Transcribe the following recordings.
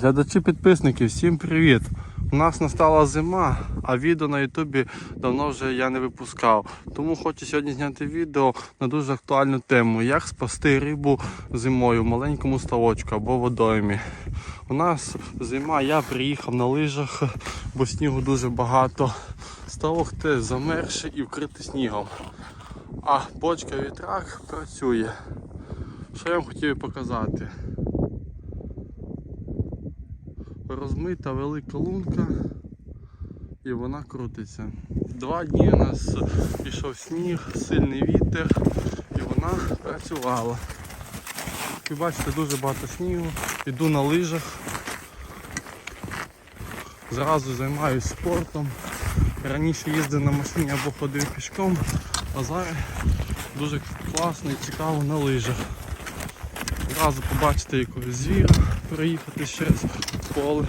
Глядачі підписники, всім привіт! У нас настала зима, а відео на Ютубі давно вже я не випускав. Тому хочу сьогодні зняти відео на дуже актуальну тему, як спасти рибу зимою в маленькому ставочку або водоймі. У нас зима, я приїхав на лижах, бо снігу дуже багато. Ставок теж замерзший і вкритий снігом. А бочка вітрак працює. Що я вам хотів показати? Розмита велика лунка і вона крутиться. Два дні у нас пішов сніг, сильний вітер і вона працювала. Ви бачите, дуже багато снігу, йду на лижах, зразу займаюся спортом. Раніше їздив на машині або ходив пішком, а зараз дуже класно і цікаво на лижах. Зразу побачити якогось звіра, проїхати через поле.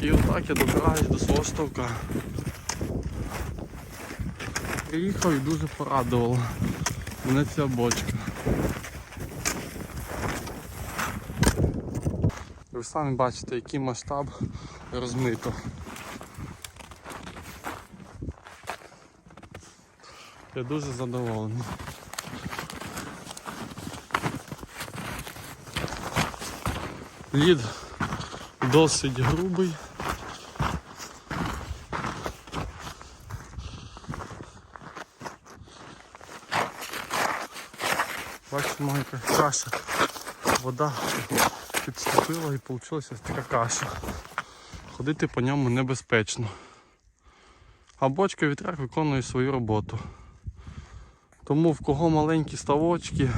І отак я добираюсь до свого ставка. Приїхав і дуже порадувала мене ця бочка. Ви самі бачите, який масштаб розмито. Я дуже задоволений. Лід досить грубий. Бачимо, яка каша. Вода підступила і вийшла така каша. Ходити по ньому небезпечно. А бочка вітряк виконує свою роботу. Тому в кого маленькі ставочки,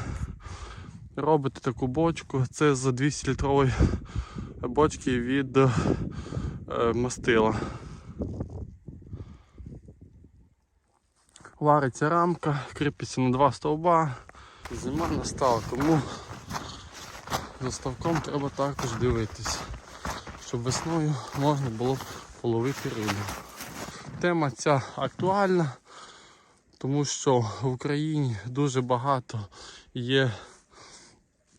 робите таку бочку, це за 200 літрової бочки від е, мастила. Вариться рамка, кріпиться на два стовба. Зима настала, тому за ставком треба також дивитися, щоб весною можна було половити рибу. Тема ця актуальна, тому що в Україні дуже багато є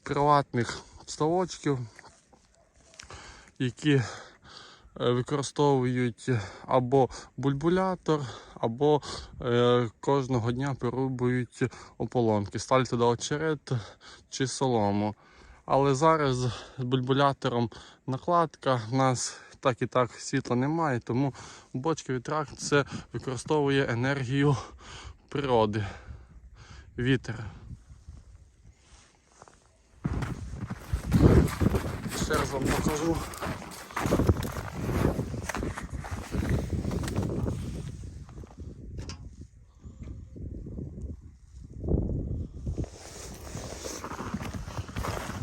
приватних ставочків, які е, використовують або бульбулятор, або е, кожного дня перерубують ополонки, ставлять туди очерет чи солому. Але зараз з бульбулятором накладка в нас так і так світла немає, тому бочка вітрак це використовує енергію природи, вітер. Ще вам покажу.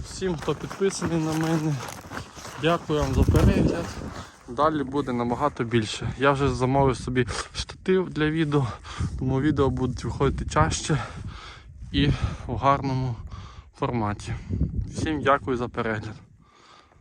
Всім, хто підписаний на мене, дякую вам за перегляд. Далі буде набагато більше. Я вже замовив собі штатив для відео, тому відео будуть виходити чаще і в гарному форматі. Всім дякую за перегляд.